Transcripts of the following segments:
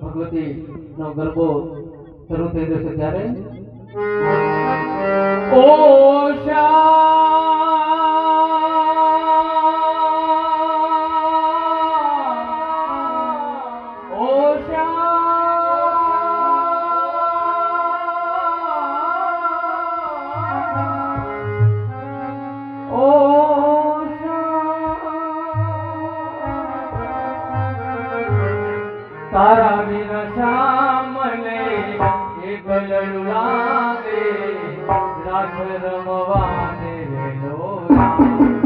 ભગવતી નો ગરબો શરૂ થઈ જશે ત્યારે? ઓ ઓશા રાસ રમવાને લોલા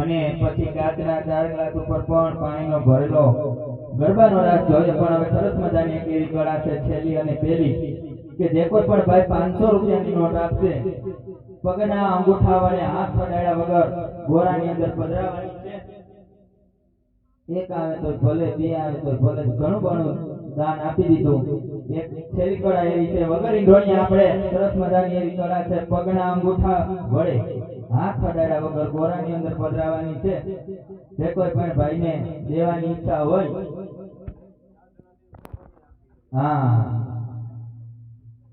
અને પછી કાચના ચાર ગ્લાસ ઉપર પણ પાણીનો ભરેલો ગરબાનો રાસ જોઈએ પણ હવે સરસ મજાની એક એવી કળા છે, છેલ્લી અને પેલી કે જે કોઈ પણ ભાઈ પાંચસો રૂપિયાની નોટ આપશે. પગના અંગૂઠા અને હાથ પડાડ્યા વગર ગોરાની અંદર પધરાવાની છે. એક આવે તો ભલે, બે આવે તો ભલે, ઘણું ઘણું દાન આપી દીધું. એક છેલ્લી કળા એવી છે, વગર ઈંઢોણી આપણે સરસ મજાની એવી કળા છે, પગના અંગૂઠા વડે. હાથ ફડાડ્યા વગર ગોરાની અંદર પધરાવાની છે. જે કોઈ પણ ભાઈને દેવાની ઈચ્છા હોય. હા.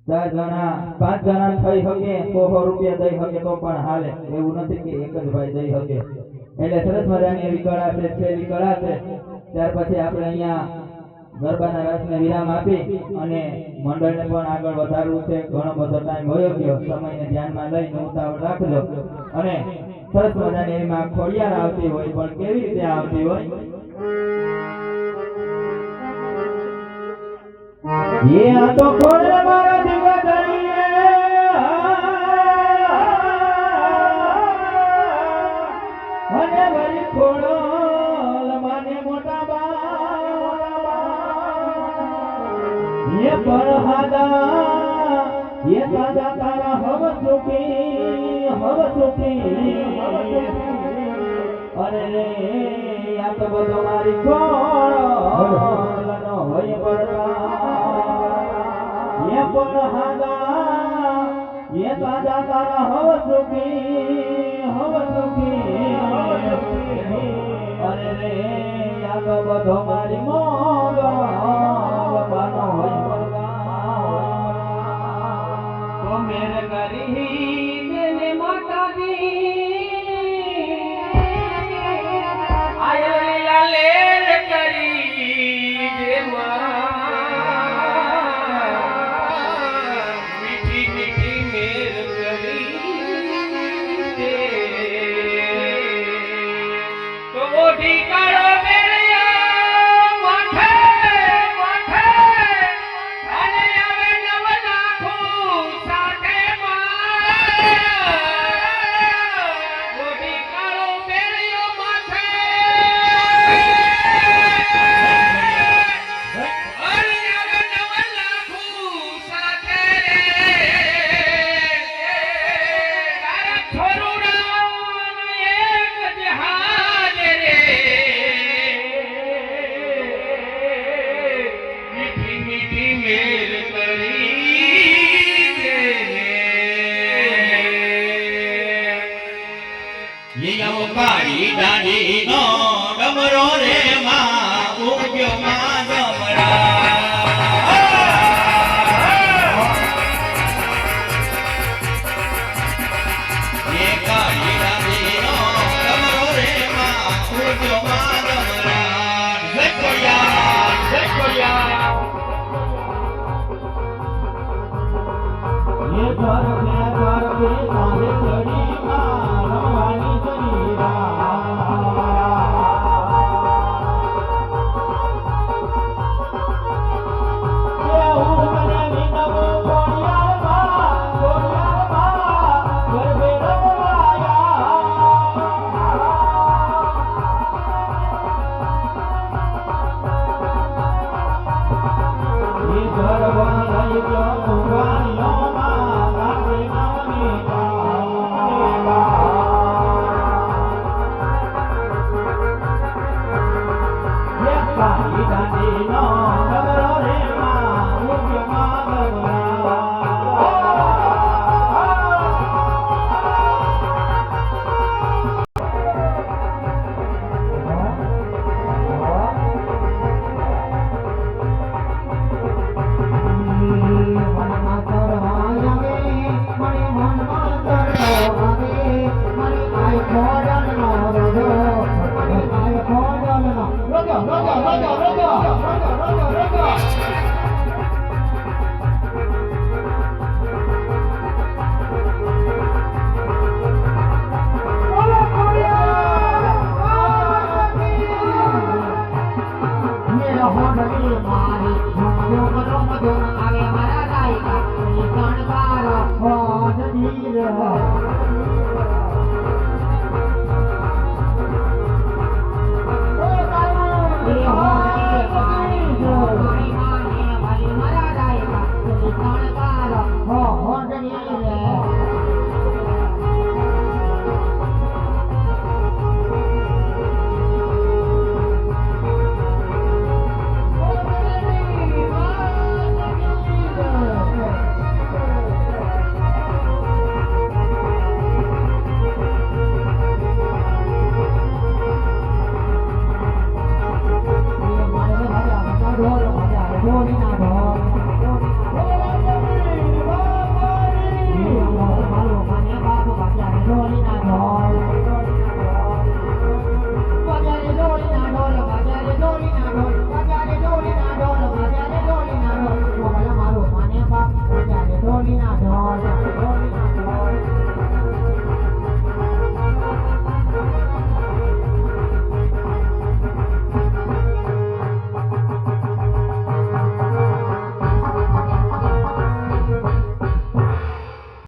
ચાર જણા, પાંચ જણા થઈ શકે સો સો રૂપિયા દઈ શકે તો પણ હાલે. એવું નથી કે એક જ ભાઈ દઈ શકે. એટલે સરસ મજાની એવી કળા છે, છેલ્લી કળા છે. ત્યાર પછી આપણે અહીંયા ગરબાના રસને વિરામ આપી અને મંડળને પણ આગળ વધારવું છે. ઘણો બધો ટાઈમ હોય ગયો. સમયને ધ્યાનમાં લઈને ઉતાવળ રાખજો. અને સરસ મજાની એમાં ખોડિયાર આવતી હોય, પણ કેવી રીતે આવતી હોય? એ આ તો ખોડલ અરે આ તો બધો મારી કોળનો મેર કરી ફેર કરી લીલો પાણી દાડી નો ડમરો રે માં ઉગ્યો માં